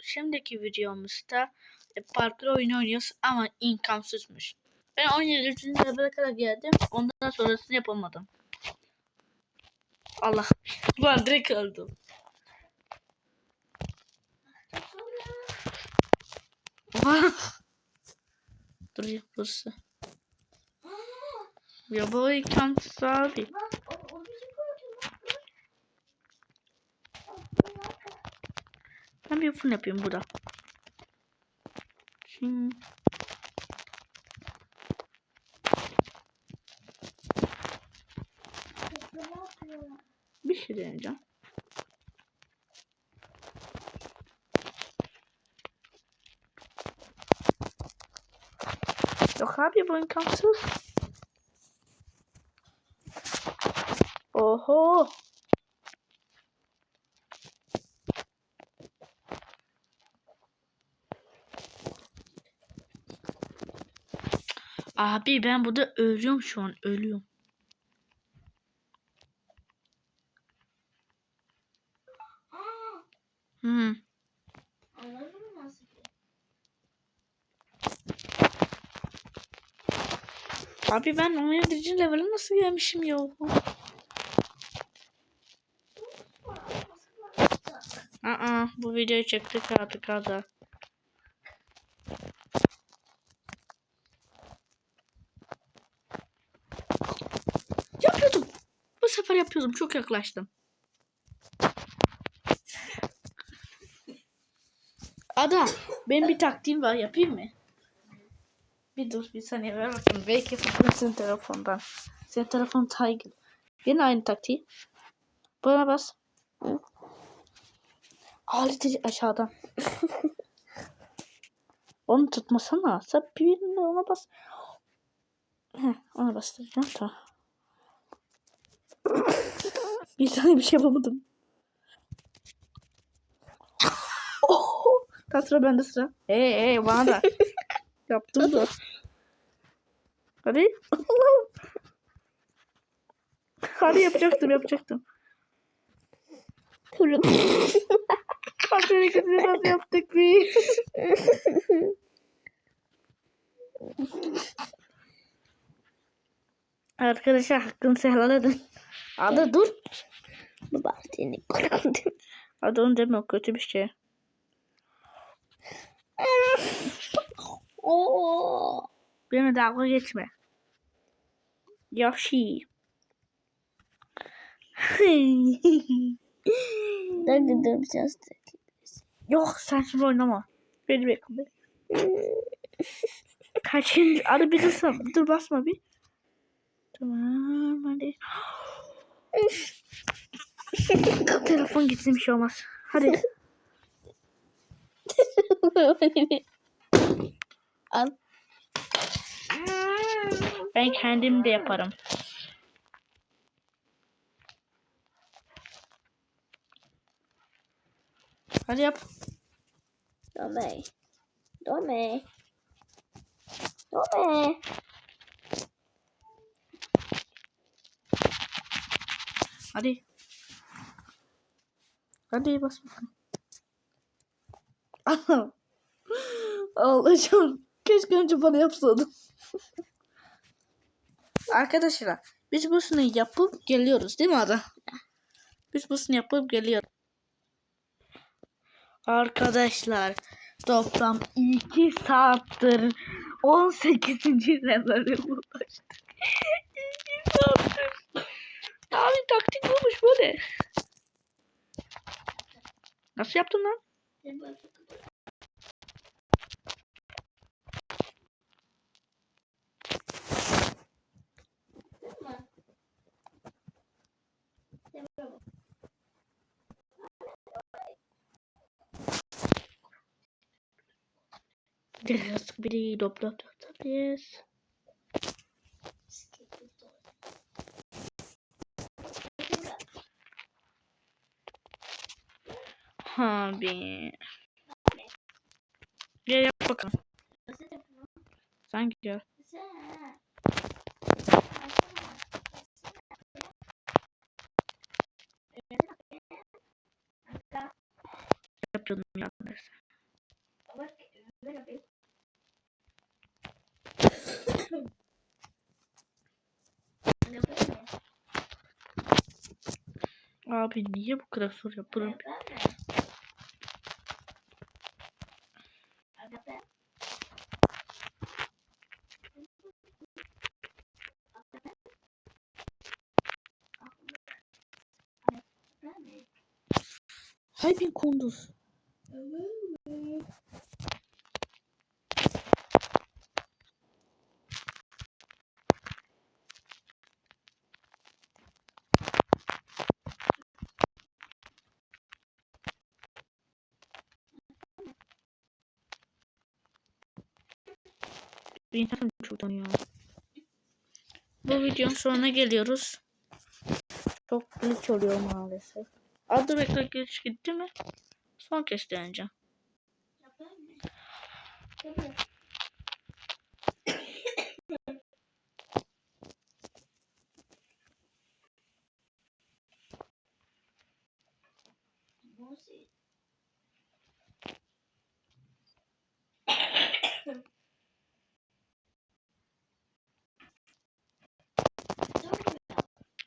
şimdiki videomuzda e, parkur oyunu oynuyoruz ama inkamsızmış. Ben 17. level'e kadar geldim. Ondan sonrasını yapamadım. Allah. Ulan direkt öldüm. Dur ya burası. Ya bu imkansız abi. Ben bir fırın yapayım burada. Şimdi... Bir şey deneyeceğim. Yok abi bu imkansız. Oho. Abi ben burada ölüyorum şu an ölüyorum. Hmm. Abi ben 17. level'e nasıl gelmişim ya? Aa, bu videoyu çektik artık hadi. Yapıyordum. Bu sefer yapıyordum. Çok yaklaştım. Ada, benim bir taktiğim var. Yapayım mı? Bir dur bir saniye ver bakayım. Belki yapabilirsin telefondan. Senin telefon Tiger. Yine aynı taktiği. Bana bas. Aleti aşağıdan. Onu tutmasana. Sen birine ona bas. Heh, ona bastıracağım tamam. bir tane bir şey yapamadım. oh! Tam sıra bende sıra. Hey hey bana da. Yaptım da. Hadi. Hadi yapacaktım yapacaktım. Kalk hareketini nasıl yaptık bir. Arkadaşlar hakkınızı helal edin. Ada dur. Bak seni kullandım. Ada onu deme o kötü bir şey. Oo. Benimle dalga geçme. Yoshi. Dur dur dur biraz da. Yok sen şimdi oynama. Beni bekle. Kaçıncı? Hadi bir dur, dur basma bir. Tamam hadi. Telefon gitsin bir şey olmaz. Hadi. Al. Ben kendim de yaparım. Hadi yap. Dome. Dome. Dome. Hadi. Hadi bas bakalım. Allah'ım. Keşke önce bana yapsaydın. Arkadaşlar biz busunu yapıp geliyoruz değil mi Ada? Biz busunu yapıp geliyoruz. Arkadaşlar toplam 2 saattir 18. level'e ulaştık. 2 saattir. Bu ne? Nasıl yaptın lan? Teraz biri to tam jest. Abi. Gel yap bakalım. Sanki gel. Yapıyordum ya. Neyse. Abi niye bu kadar soru yapıyorum? Hay bin kunduz. İnternet çok donuyor. Bu videonun sonuna geliyoruz. Çok glitch oluyor maalesef. Adı bekle geç gitti mi? Son kez deneyeceğim.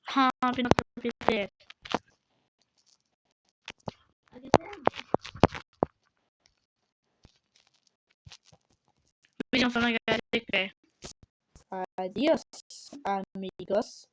Ha bir nokta bitti. Videonun Adiós, amigos.